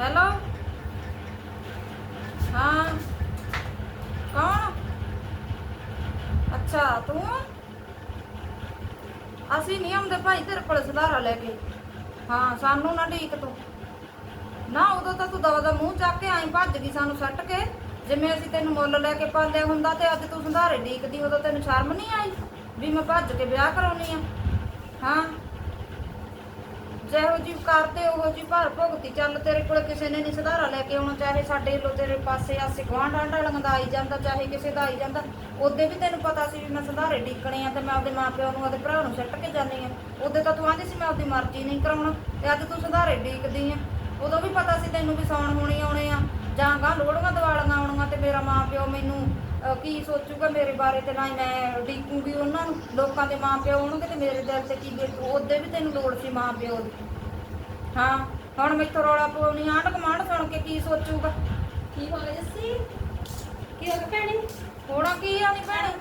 Hello? ਹਾਂ। ਕੌਣ? ਅੱਛਾ, ਤੂੰ? ਅਸੀਂ ਨਹੀਂ ਆਉਂਦੇ ਭਾਈ ਤੇਰੇ ਕੋਲ ਸੁਧਾਰਾ ਲੈ ਕੇ। ਹਾਂ, ਸਾਨੂੰ ਨਾ ਢੀਕ ਤੂੰ। ਨਾ, ਉਦੋਂ ਤਾਂ ਤੂੰ ਦਵਾ ਦਾ ਮੂੰਹ ਚੱਕ ਕੇ ਆਈ ਭੱਜ ਗਈ ਸਾਨੂੰ ਸੱਟ ਕੇ। ਜਿਵੇਂ ਅਸੀਂ ਤੈਨੂੰ ਮੁੱਲ ਲੈ ਕੇ ਪਾਲਿਆ ਹੁੰਦਾ ਤੇ ਅੱਜ ਤੂੰ ਸੰਧਾਰੇ ਢੀਕਦੀ, ਉਦੋਂ ਤੈਨੂੰ ਸ਼ਰਮ ਨਹੀਂ ਆਈ ਵੀ ਮੈਂ ਭੱਜ ਕੇ ਵਿਆਹ ਕਰਾਉਣੀ ਆ? ਹਾਂ। ਜਿਹੋ ਜੀ ਕਰਦੇ, ਉਹੋ ਜੀ ਭਰ ਭੁਗਤੀ। ਚੱਲ ਤੇਰੇ ਕੋਲ ਕਿਸੇ ਨੇ ਨਹੀਂ ਸੁਧਾਰਾ ਲੈ ਕੇ ਆਉਣਾ, ਚਾਹੇ ਸਾਡੇ ਲੋ ਤੇਰੇ ਪਾਸੇ ਆਸੇ ਗਵਾਂਢ ਆਂਢ ਵਾਲਿਆਂ ਦਾ ਆਈ ਜਾਂਦਾ, ਚਾਹੇ ਕਿਸੇ ਦਾ ਆਈ ਜਾਂਦਾ, ਉਹਦੇ ਵੀ ਤੈਨੂੰ ਪਤਾ ਸੀ ਵੀ ਮੈਂ ਸੁਧਾਰੇ ਡੀਕਣੇ ਆ ਤੇ ਮੈਂ ਆਪਦੇ ਮਾਪਿਆਂ ਨੂੰ, ਆਪਦੇ ਭਰਾ ਨੂੰ ਛੱਟ ਕੇ ਜਾਂਦੀ ਆ। ਉਹਦੇ ਤਾਂ ਤੂੰ ਆਂਦੀ ਸੀ ਮੈਂ ਆਪਦੀ ਮਰਜ਼ੀ ਨਹੀਂ ਕਰਾਉਣਾ, ਤੇ ਅੱਜ ਤੂੰ ਸੁਧਾਰੇ ਡੀਕਦੀ ਆ। ਉਦੋਂ ਵੀ ਪਤਾ ਸੀ ਤੈਨੂੰ ਵੀ ਸੌਣ ਹੋਣੀ ਆਉਣੇ ਆ। ਜਾਂ ਗਾਂ ਲੋੜੀਆਂ ਦਿਵਾਲੀਆਂ ਆਉਣੀਆਂ ਤੇ ਮੇਰਾ ਮਾਪਿਓ ਮੈਨੂੰ ਅਹ, ਕੀ ਸੋਚੂਗਾ ਮੇਰੇ ਬਾਰੇ ਤੇ ਨਾ ਹੀ ਮੈਂ ਢੀਕੂਗੀ ਉਹਨਾਂ ਨੂੰ। ਲੋਕਾਂ ਦੇ ਮਾਪਿਓ ਆਉਣਗੇ ਤੇ ਮੇਰੇ ਦਿਲ ਤੇ ਕੀ ਬੀਤੂ ਉਹਦੇ ਵੀ ਤੈਨੂੰ ਲੋੜ ਸੀ ਮਾਪਿਓ ਦੀ। ਹਾਂ ਹੁਣ ਮੈਥੋਂ ਰੌਲਾ ਪਾਉਣੀ ਆਂਢ ਗੁਆਂਢ ਸੁਣ ਕੇ ਕੀ ਸੋਚੂਗਾ? ਕੀ ਹੋ ਗਿਆ ਜੱਸੀ? ਕੀ ਹੋ ਗਿਆ ਭੈਣੇ? ਹੋਣਾ ਕੀ ਆ ਨਹੀਂ ਭੈਣੇ?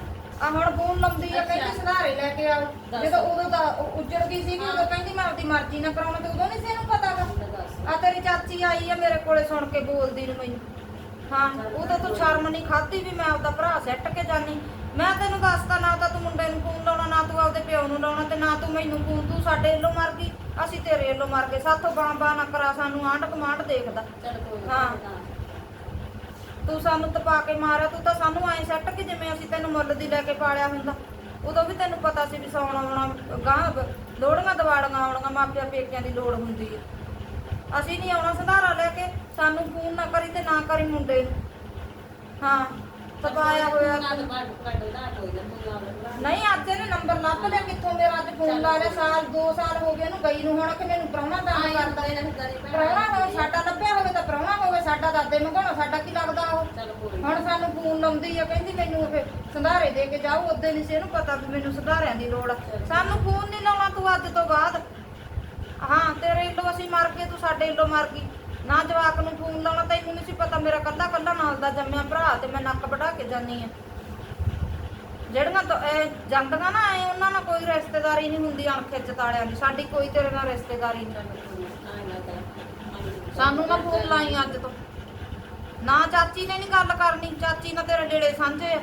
ਆ ਹੁਣ ਫੋਨ ਲਾਉਂਦੀ ਆ ਕਹਿੰਦੀ ਅੱਛਾ। ਸੁਧਾਰੇ ਲੈ ਕੇ ਦੱਸ। ਜਦੋਂ ਉਦੋਂ ਤਾਂ ਉ- ਉੱਜੜ ਗਈ ਸੀ ਉਦੋਂ ਕਹਿੰਦੀ ਮੈਂ ਆਪਦੀ ਮਰਜ਼ੀ ਨਾਲ ਕਰਾਉਣਾ ਤੇ ਉਦੋਂ ਨਹੀਂ ਸੀ ਇਹਨੂੰ ਪਤਾ ਆ ਤੇਰੀ ਚਾਚੀ ਆਈ ਆ ਮੇਰੇ ਕੋਲੇ ਸੁਣ ਕੇ ਬੋਲਦੀ ਨੂੰ ਮੈਨੂੰ। ਹਾਂ ਉਦੋਂ ਤੂੰ ਸ਼ਰਮ ਨਹੀਂ ਖਾਦੀ ਵੀ ਮੈਂ ਆਪਦਾ ਭਰਾ ਸੱਟ ਕੇ ਜਾਨੀ। ਮੈਂ ਤੈਨੂੰ ਦੱਸਤਾ ਨਾ ਤਾਂ ਤੂੰ ਮੁੰਡੇ ਨੂੰ ਫੋਨ ਲਾਉਣਾ ਨਾ ਤੂੰ ਆਪਦੇ ਪਿਓ ਨੂੰ ਲਾਉਣਾ ਤੇ ਨਾ ਤੂੰ ਮੈਨੂੰ ਫੋਨ ਤੂੰ ਸਾਡੇ ਵੱਲੋਂ ਮਰ ਗਈ ਅਸੀਂ ਤੇਰੇ ਵੱਲੋਂ ਮਰ ਗਏ। ਸਾਥੋਂ ਬਾਂ ਬਾਂ ਨਾ ਕਰਾ ਸਾਨੂੰ ਆਂਢ ਕਮਾਂਡ ਦੇਖਦਾ। ਚੱਲ ਕੋਈ ਨੀ, ਹਾਂ। ਤੂੰ ਸਾਨੂੰ ਤਪਾ ਕੇ ਮਾਰਿਆ ਤੂੰ ਤਾਂ ਸਾਨੂੰ ਐ ਸੱਟ ਕੇ ਜਿਵੇਂ ਅਸੀਂ ਤੈਨੂੰ ਮੁੱਲ ਦੀ ਲੈ ਕੇ ਪਾਲਿਆ ਹੁੰਦਾ। ਉਦੋਂ ਵੀ ਤੈਨੂੰ ਪਤਾ ਸੀ ਵੀ ਸੌਣਾ ਆਉਣਾ ਗਾਂ ਲੋੜੀਆਂ ਦਵਾੜੀਆਂ ਆਉਣੀਆਂ ਮਾਪਿਆਂ ਪੇਕਿਆਂ ਦੀ ਲੋੜ ਹੁੰਦੀ ਹੈ ਅਸੀਂ ਨਹੀਂ ਆਉਣਾ ਸੰਧਾਰਾ ਲੈ ਕੇ ਸਾਨੂੰ ਫੋਨ ਨਾ ਕਰੀ ਤੇ ਨਾ ਕਰੀ ਮੁੰਡੇ ਨੂੰ। ਹਾਂ ਤਪਾਇਆ ਹੋਇਆ ਨਾ ਤੂੰ। ਤਾਂ ਨਾ ਨਾ ਤੂੰ ਨਹੀਂ ਅੱਜ ਇਹਨੇ ਨੰਬਰ ਲੱਭ ਲਿਆ ਕਿੱਥੋਂ ਮੇਰਾ ਅੱਜ ਫੋਨ ਲਾ ਲਿਆ ਸਾਲ 2 ਸਾਲ ਹੋ ਗਏ ਇਹਨੂੰ ਗਈ ਨੂੰ ਹੁਣ ਕਿ ਮੈਨੂੰ ਪ੍ਰਾਹੁਣਾ ਦਾਨ ਕਰਦਾ? ਨੂੰ ਪ੍ਰਾਹੁਣਾ ਹੋਵੇ ਸਾਡਾ ਲੱਭਿਆ ਹੋਵੇ ਤਾਂ ਪ੍ਰਾਹੁਣਾ ਹੋਵੇ ਸਾਡਾ ਦਾਦੇ ਮੰਗਾਉਣਾ ਸਾਡਾ ਕੀ ਲੱਗਦਾ ਉਹ? ਨੀ। ਹੁਣ ਸਾਨੂੰ ਫੋਨ ਲਾਉਂਦੀ ਆ ਕਹਿੰਦੀ ਮੈਨੂੰ ਫਿਰ ਸੰਧਾਰੇ ਦੇ ਕੇ ਜਾਓ ਉਦੋਂ ਨਹੀਂ ਸੀ ਇਹਨੂੰ ਪਤਾ ਵੀ ਮੈਨੂੰ ਸੰਧਾਰਿਆਂ ਦੀ ਲੋੜ ਆ। ਸਾਨੂੰ ਫੋਨ ਨਹੀਂ ਲਾਉਣਾ ਤੂੰ ਅੱਜ ਤੋਂ ਬਾਅਦ। ਹਾਂ ਤੇਰੇ ਵੱਲੋਂ ਅਸੀਂ ਮਰ ਗਏ, ਤੂੰ ਸਾਡੇ ਵੱਲੋਂ ਮਰ ਗਈ। ਨਾ ਜਵਾਕ ਨੂੰ ਫੋਨ ਲਾਉਣਾ ਤੈਨੂੰ ਨਹੀਂ ਸੀ ਪਤਾ, ਮੇਰਾ ਕੱਲਾ ਕੱਲਾ ਨਾਲ ਦਾ ਜੰਮਿਆ ਭਰਾ ਤੇ ਮੈਂ ਨੱਕ ਵਢਾ ਕੇ ਜਾਨੀ ਆ ਜਿਹੜੀਆਂ ਤਾਂ ਇਹ ਜਾਂਦੀਆਂ ਨਾ ਐ ਉਹਨਾਂ ਨਾਲ ਕੋਈ ਰਿਸ਼ਤੇਦਾਰੀ ਨਹੀਂ ਹੁੰਦੀ ਅਣਖਿੱਚ ਤਾਲਿਆਂ ਦੀ। ਸਾਡੀ ਕੋਈ ਤੇਰੇ ਨਾਲ ਰਿਸ਼ਤੇਦਾਰੀ ਨਹੀਂ ਸਾਨੂੰ ਨਾ ਫੋਨ ਲਾਈ ਅੱਜ ਤੋਂ। ਨਾ ਚਾਚੀ ਨੇ ਨਹੀਂ ਗੱਲ ਕਰਨੀ, ਚਾਚੀ ਨਾਲ ਤੇਰੇ ਡੇੜੇ ਸਾਂਝੇ ਆ।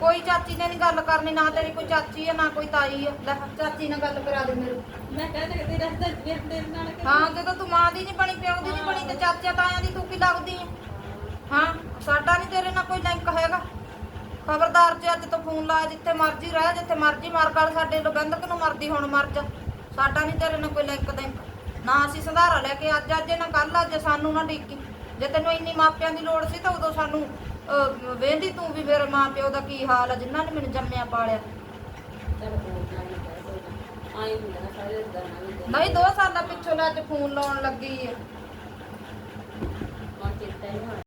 ਕੋਈ ਚਾਚੀ ਨੇ ਨਹੀਂ ਗੱਲ ਕਰਨੀ ਨਾ ਤੇਰੀ ਕੋਈ ਚਾਚੀ ਆ ਨਾ ਕੋਈ ਤਾਈ ਆ। ਲੈ ਚਾਚੀ ਨਾਲ ਗੱਲ ਕਰਾ ਦੇ ਮੇਰੀ। ਮੈਂ ਕਹਿੰਦਾ ਤੇਰਾ ਜੇ ਤੇਰੇ ਨਾਲ ਹਾਂ ਜਦੋਂ ਤੂੰ ਮਾਂ ਦੀ ਨਹੀਂ ਬਣੀ ਪਿਓ ਦੀ ਨਹੀਂ ਬਣੀ ਤੇ ਚਾਚਾ ਤਾਇਆਂ ਦੀ ਤੂੰ ਕੀ ਲੱਗਦੀ ਆ? ਹਾਂ ਸਾਡਾ ਨਹੀਂ ਤੇਰੇ ਨਾਲ ਕੋਈ ਲਿੰਕ ਹੈਗਾ। ਖਬਰਦਾਰ ਜੇ ਅੱਜ ਤੋਂ ਫੋਨ ਲਾਇਆ ਜਿੱਥੇ ਮਰਜ਼ੀ ਰਹਿ ਜਿੱਥੇ ਮਰਜ਼ੀ ਮਰ ਕਰ ਸਾਡੇ ਲਬੰਧਕ ਨੂੰ ਮਰਦੀ ਹੁਣ ਮਰ ਜਾ। ਸਾਡਾ ਨਹੀਂ ਤੇਰੇ ਨਾਲ ਕੋਈ ਲਿੰਕ ਦੇਂਕ। ਨਾ ਅਸੀਂ ਸੰਧਾਰਾ ਲੈ ਕੇ ਅੱਜ ਅੱਜ ਨਾ ਕੱਲ ਅੱਜ ਸਾਨੂੰ ਨਾ ਡੀਕੀ ਜੇ ਤੈਨੂੰ ਇੰਨੀ ਮਾਪਿਆਂ ਦੀ ਲੋੜ ਸੀ ਤਾਂ ਉਦੋਂ ਸਾਨੂੰ ਵੇਂਦੀ ਤੂੰ ਵੀ ਮੇਰੇ ਮਾਪਿਓ ਦਾ ਕੀ ਹਾਲ ਆ? ਜਿਨ੍ਹਾਂ ਨੇ ਮੈਨੂੰ ਜੰਮਿਆ ਪਾਲਿਆ। ਨਾ। ਨਾ ਨਾ ਨਾ ਨਹੀਂ ਦੋ ਸਾਲਾਂ ਪਿੱਛੋਂ ਲੈ ਅੱਜ ਫੋਨ ਲਾਉਣ ਲੱਗੀ ਹੀ